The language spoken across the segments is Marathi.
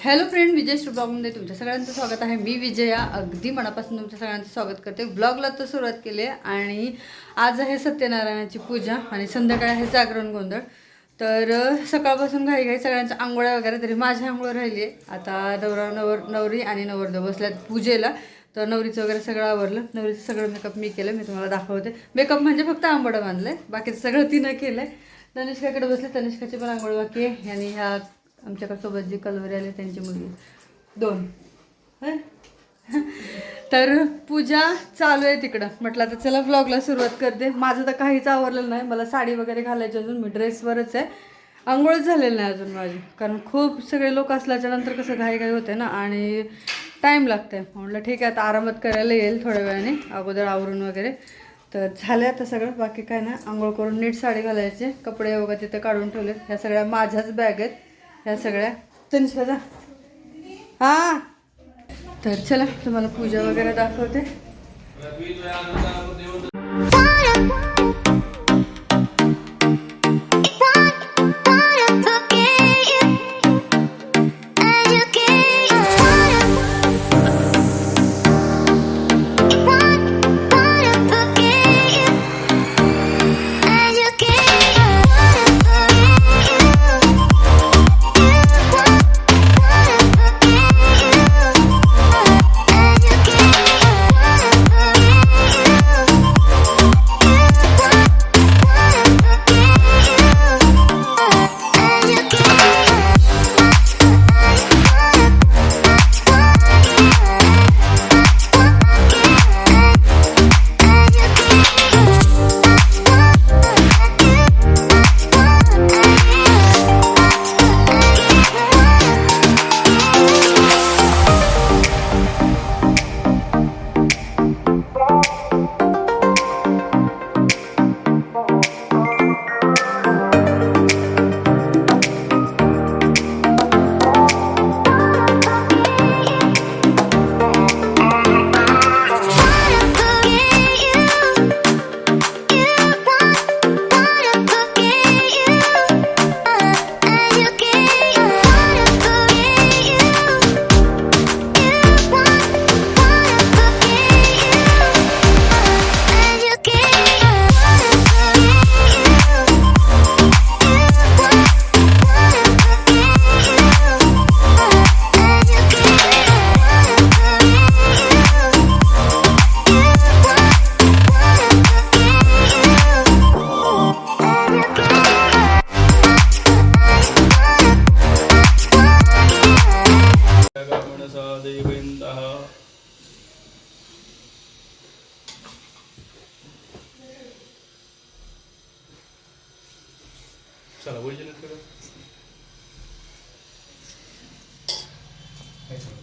हॅलो फ्रेंड विजय ब्लॉगमध्ये तुमच्या सगळ्यांचं स्वागत आहे. मी विजया अगदी मनापासून तुमच्या सगळ्यांचं स्वागत करते. ब्लॉगला तर सुरुवात केली आहे आणि आज आहे सत्यनारायणाची पूजा आणि संध्याकाळी आहे जागरण गोंधळ. तर सकाळपासून घाई घाई सगळ्यांच्या आंघोळ्या वगैरे तरी माझ्या आंघोळ राहिली आहे. आता नवरा नवर नवरी आणि नवरदेव बसल्यात पूजेला. तर नवरीचं वगैरे सगळं आवरलं. नवरीचं सगळं मेकअप मी केलं मी तुम्हाला दाखवते. मेकअप म्हणजे फक्त आंबडं बांधलं आहे बाकीचं सगळं तिनं केलं आहे तनिष्काकडे बसले तनिष्काची पण आंघोळ बाकी आहे. आणि ह्या आमच्याकडे सोबत जी कलवरी आले त्यांची मुलगी. दोन. तर पूजा चालू आहे तिकडं. म्हटलं आता चला व्लॉगला सुरुवात करते. माझं तर काहीच आवरलेलं नाही. मला साडी वगैरे घालायची अजून. मी ड्रेसवरच आहे. आंघोळच झालेलं नाही अजून माझी. कारण खूप सगळे लोक असल्याच्या नंतर कसं घाई घाई होते ना. आणि टाईम लागते. म्हटलं ठीक आहे आता आरामात करायला येईल थोड्या वेळाने. अगोदर आवरून वगैरे. तर झालं आता सगळं. बाकी काय ना आंघोळ करून नीट साडी घालायचे. कपडे वगैरे तिथं काढून ठेवलेत. ह्या सगळ्या माझ्याच बॅग आहेत. ह्या सगळ्या. तनिष्का जा. हां. तर चला तुम्हाला पूजा वगैरे दाखवते.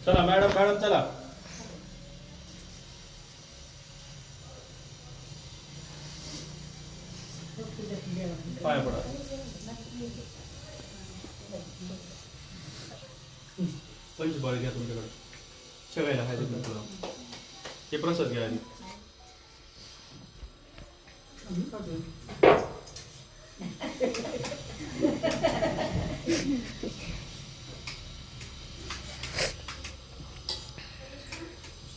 चला मॅडम मॅडम चला. पाय पडा. पंच बळ घ्या तुमच्याकडे. शेवायला खायचं तुला. हे प्रसाद घ्या आधी. Thank you आणि तुझं मोठं तंत्री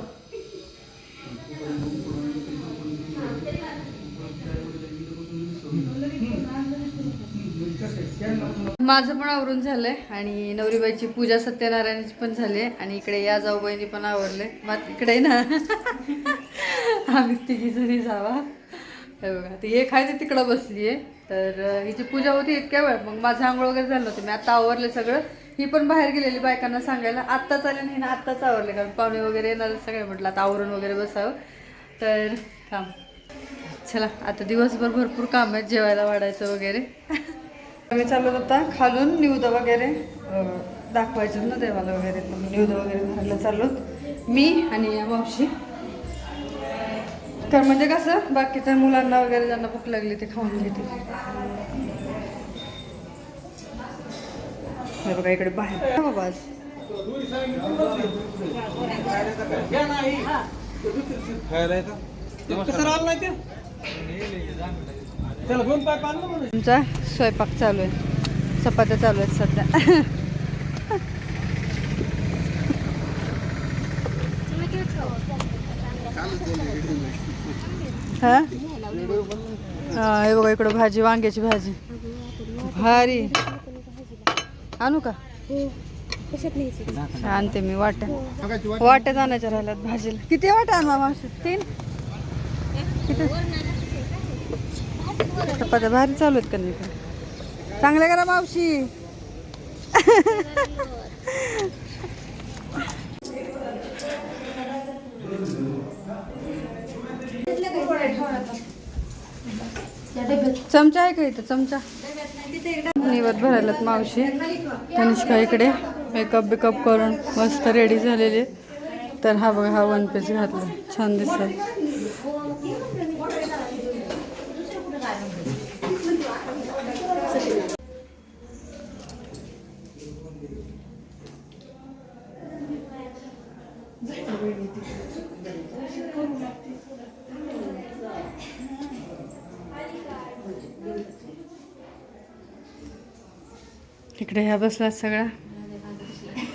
माझं पण आवरून झालं आहे आणि नवरीबाईची पूजा सत्यनारायणाची पण झाली आहे आणि इकडे या जाऊबाईंनी पण आवरले मग इकडे ना. आम्ही तिघी जरी जावा. हे बघा ती एक आहे ती तिकडं बसली आहे तर हिची पूजा होती इतक्या वेळ. मग माझं आंघोळ वगैरे झालं होतं. मी आत्ता आवरले सगळं. ही पण बाहेर गेलेली बायकांना सांगायला आत्ताच आले नाही ना आत्ताच आवरले कारण पाहुणे वगैरे येणार सगळे. म्हटलं आता आवरून वगैरे बसावं. तर थांब. चला आता दिवसभर भरपूर काम आहेत जेवायला वाढायचं वगैरे. आम्ही चाललो आता खालून निवद वगैरे दाखवायचं ना देवाला वगैरे. निवद वगैरे भरायला चाललो मी आणि या मावशी. तर म्हणजे कसं बाकीच्या मुलांना वगैरे ज्यांना भूक लागली ते खाऊन घेते हे बघा इकडे बाहेर. हा बाबा. आज. तुमचा स्वयंपाक चालू आहे. चपात्या चालू आहेत सध्या. हा? हे बघा इकडं भाजी वांग्याची भाजी. भारी. आणू का? आणते मी वाट्या वाट्यात आणायच्या राहिल्यात भाजीला. किती वाट्या आणू मावशी तीन? किती? चपात्या भारी चालू आहेत का नाही पण चांगल्या करा मावशी. चमचा आहे का इथं? चमचा. निवत भरायलात मावशी. तनिष्का इकडे. मेकअप बिकअप करून मस्त रेडी झालेले तर हा बघा हा वन पीस घातला. छान दिसत इकडे ह्या बसलात सगळ्या?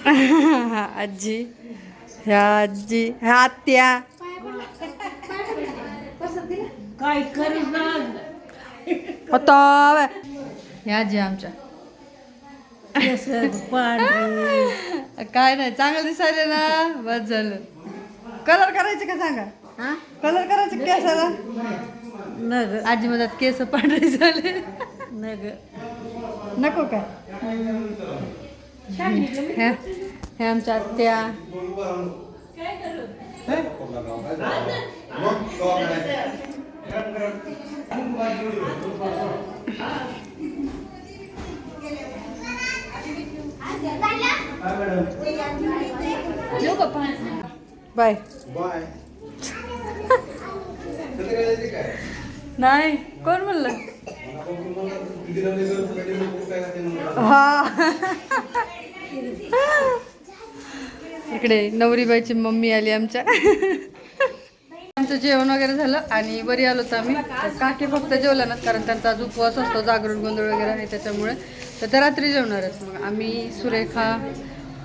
हा आजी. ह्या आजी. ह्या आत्या. काय करू होता ह्या आजी आमच्या. काय नाही चांगलं दिसायले ना. बस झालं. कलर करायचे का सांगा? कलर करायचे केसाला? नग आजी मधात केस पांढरे झाले. नग नको का? ह्या ह्या आमच्या आत्या. बाय. नाही कोण म्हणलं? हा. इकडे नवरीबाईची मम्मी आली आमच्या. आमचं जेवण वगैरे झालं आणि बरी आलो तर आम्ही. काकी फक्त जेवल्या ना कारण त्यांचा आज उपवास असतो जागरण गोंधळ वगैरे आहे त्याच्यामुळे. तर त्या रात्री जेवणार आहेत मग. आम्ही सुरेखा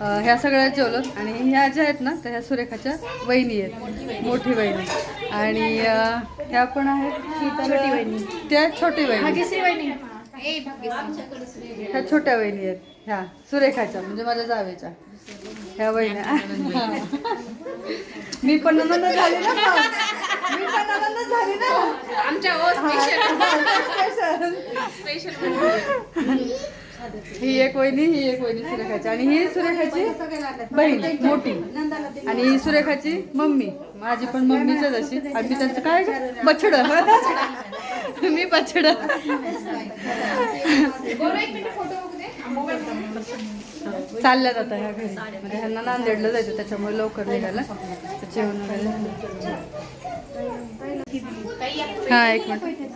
ह्या सगळ्या जेवलो आणि ह्या ज्या आहेत ना तर ह्या सुरेखाच्या वहिनी आहेत. मोठी वहिनी. आणि ह्या पण आहेत? छोटी वहिनी. त्या छोटी वहिनी. ह्या छोट्या वहिनी आहेत. ह्या सुरेखाच्या म्हणजे माझ्या जावेच्या. ह्या वहिन्या हा. मी पण नंद झाली ना. मी पण नंद झाली ना आमच्या ही एक वहिनी ही एक वहिनी सुरेखाची. आणि ही सुरेखाची बहीण मोठी. आणि ही सुरेखाची मम्मी. माझी पण मम्मीच अशी. आणि मी त्यांचं काय बछड. मी बछड. चालल्या आता ह्या घरी. म्हणजे ह्यांना नांदेडला जायचं त्याच्यामुळे लवकर निघाला जेवण वगैरे. हा एक मिनिट.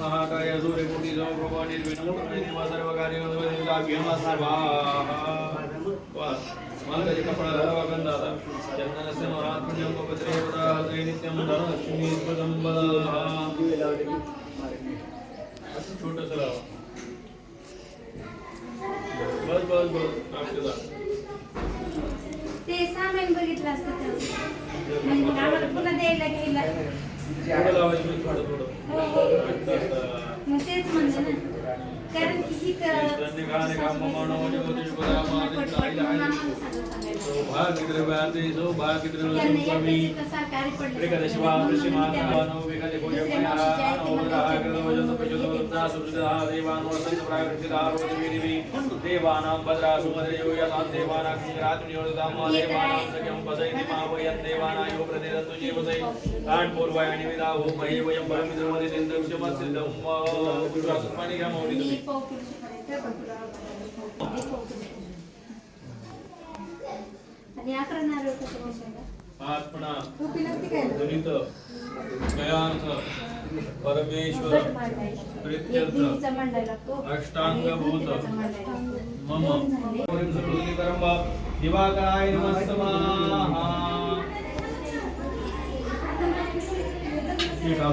महाकाय सूर्यकोटि समप्रभा निर्विघ्नं देवा सर्वकार्य गणपदेवताभ्यो स्वाहा चंदनस्य महात्म्यं पवित्रेवता हृदय नित्यं धनलक्ष्मी स्वदंबला असं छोटंसं लावा बस बस बस अक्षदा ते सामान बघितलं असतं तेव्हा. म्हणजे मग आम्हाला पुन्हा द्यायला घ्यायला थोडं लावायचं थोडं थोडं. मग तेच म्हणलं ना. कारण की ही क- त्यांना एकच एक सरकारी पडलं. देवानां भद्रा सुमदयो यथा देवानां रात्रियोदामा देवानां सख्यं पदयति मावयं देवानायो प्रतिरस्तु जीवसै तान् पूर्वाणि विदा हो महे वयं परमित्रमदि तिन्दक्षमसिद्धं गुरुरात्मनि ही गमोदितुमि पौर्णिमेची आणि अकरा नारळ कसं आत्मना तू पिलं ती काय दुरित गयार्थ परमेश्वर. एक प्रीत्यर्थ अष्टांगभूत एक. मम. ओम सर्वोदिकरम दिवाकराय नमस्तमाहा हे का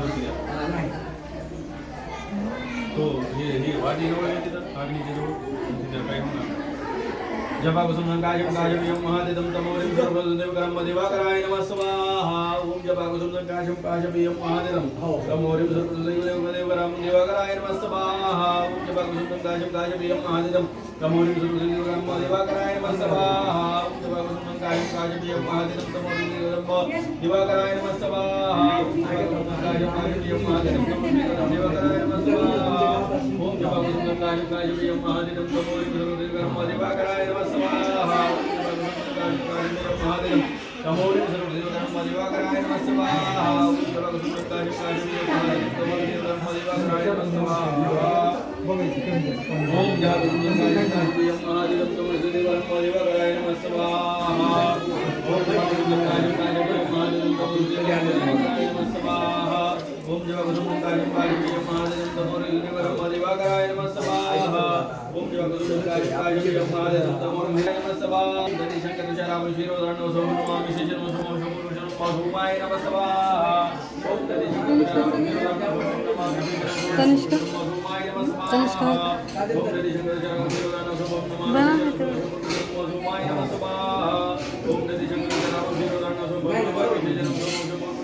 हो तो हे हे वाटी जवळ आहे तिथं अग्नीच्या जवळ तिथं काय होणार जपाकुसुम काजम काजम यम महादेदम तमोरिम सर्वदेवकरम दिवाकराय नमस्तमाहा ओम। जपाकुसुम काजम काजम यम महादेदम तमोरिम सर्वदेवकरम दिवाकराय नमस्तमाहा ओम। जपाकुसुम काजम काजम यम महादेदम तमोरिम सर्वदेवकरम दिवाकराय नमस्तमाहा ओम। जपाकुसुम काजम काजम यम महादेदम तमोरिम सर्वदेवकरम दिवाकराय नमस्तमाहा ओम जपाकुसुम काजम काजम यम महादेदम तमोरिम दिवाकराय नमस्तमाहा ओम जपाकुसुम काजम काजम यम महादेदम तमोरिम सर्वदेवकरम दिवाकराय नमस्तमाहा तमोरिम दिवाकराय ओम ओम महादेदम तमोरिम दिवाकराय नमस्तमाहा ओम जपाकुसुम काजम काजम यम महादेदम तमोरिम दिवाकराय नमस्तमाहा ओम जपाकुसुम काजम काजम यम महादेदम तमोरिम नमस्तमाहा दति शंकर तुषाराम शिरोधारणो सोमनमामि शेषनो सोमो शमुरुषनो मासुमाय नमस्तमाहा ओम दति शंकर तुषाराम शिरोधारणो सोमनमामि शेषनो तनिष्का सोमोमाय नमस्तमाहा तनिष्का ओम दति शंकर तुषाराम शिरोधारणो बना सोमनमामि है तो सोमोमाय नमस्तमाहा ओम दति शंकर तुषाराम ભગવાન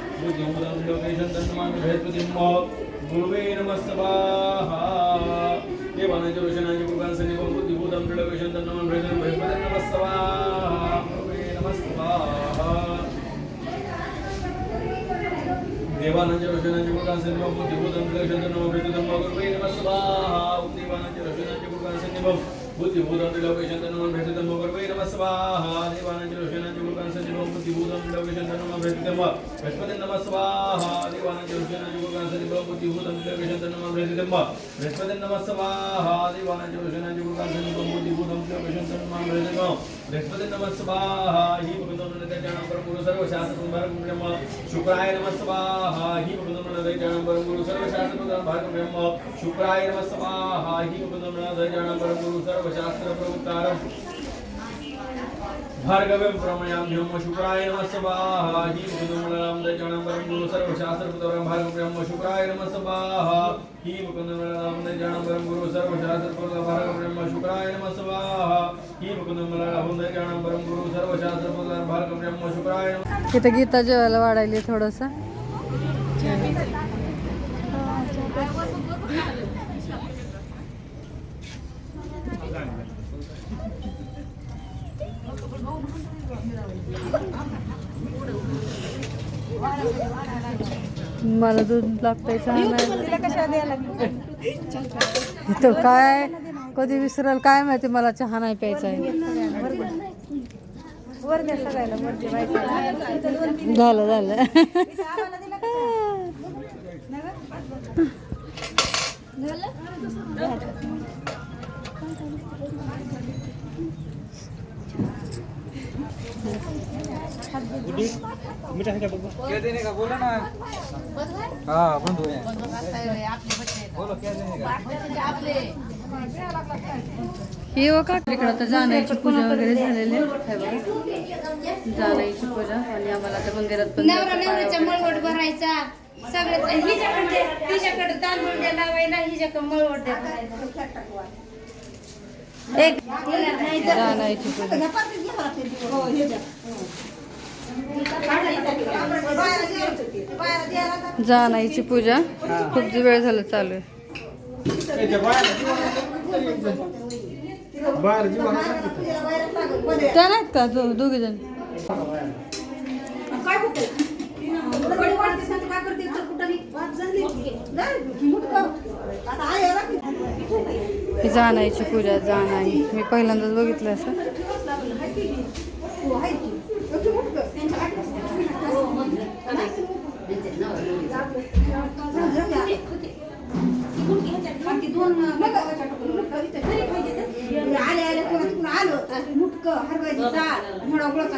गुरुवे नमः स्वाहा देवानंद रुद्रांजन गुरुवार संदीपं बुद्धि होतं विष्णुं नमः प्रेयसिद्धं गुरुवे नमस्वाहा देवानंद रोशनांचे गुरुगान संदीपम बुद्धिभूतं त्रिलोकशंकर गुरुवे नमः स्वाहा ओम देवानंद रोशनांचे गुरुगान संदीपम बुद्धिभूतं त्रिलोकशंकर नमो भेटुतं गुरुवे नमः स्वाहा देवानंद रोशनांचे गुरुगान संदीपम बुद्धिभूतं त्रिलोकशंकर नमो भेटुतं बृहस्पति नमः स्वाहा देवानंद रोशनांचे गुरुगान संदीपम बुद्धिभूतं त्रिलोकशंकर नमो भेटुतं बृहस्पति नमः स्वाहा देवानंद रोशनांचे गुरुगान संदीपम बुद्धिभूतं त्रिलोकशंकर नमो भेटुतं बृहस्पति नमः स्वाहा ही भगवंतो नमः परम गुरु सर्व शास्त्र भारत ब्रह्म शुक्राय नमः स्वाहा ही भगवंतो नमः परम गुरु सर्व शास्त्र भारत ब्रह्म शुक्राय नमः स्वाहा ही भार्गव्यं शुक्राय ही मुकुन्दमलं दयानं परं गुरु सर्वशास्त्रपुत्रं भार्गव्यं शुक्राय नमः स्वाहा ही मुकुन्दमलं दयानं परं गुरु सर्वशास्त्रपुत्रं भार्गव्यं शुक्राय नमः स्वाहा ही मुकुन्दमलं दयानं परं गुरु सर्वशास्त्रपुत्रं भार्गव्यं शुक्राय नमः इथं गीता जेवायला वाढायली थोडंसं. मला दूध लागतंय चहा नाही. तो काय कधी विसरल काय माहिती मला चहा नाही प्यायचा आहे. बायकाला. झालं झालं? देने का बोला ना हाँ बंद हैं का इकडं आता जाण्याची पूजा वगैरे झालेली. जाण्याची पूजा आणि आम्हाला आता मंदिरात पण नवरा नवऱ्याच्या. मळवट भरायचा सगळं हिच्याकडे तिच्याकडे तांदूळ लावायला हिच्याकडे मळवट द्या एक. जाण्याची पूजा. जाण्याची पूजा खूप वेळ झालं चालू आहे. त्या नाहीत का दो दोघे जण ही जाणायची पूजा जाणाई मी पहिल्यांदाच बघितलं असं. आले आले कोणा तिकडून आलो. मुटक हरभऱ्याची डाळ मुळा गुळाचा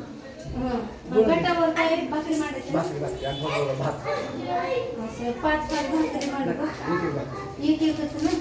गटावर काय भाकरी मांडायची बाकी बाकी आणि मग भात असं पाच भाकरी मांडू एक एकच ना?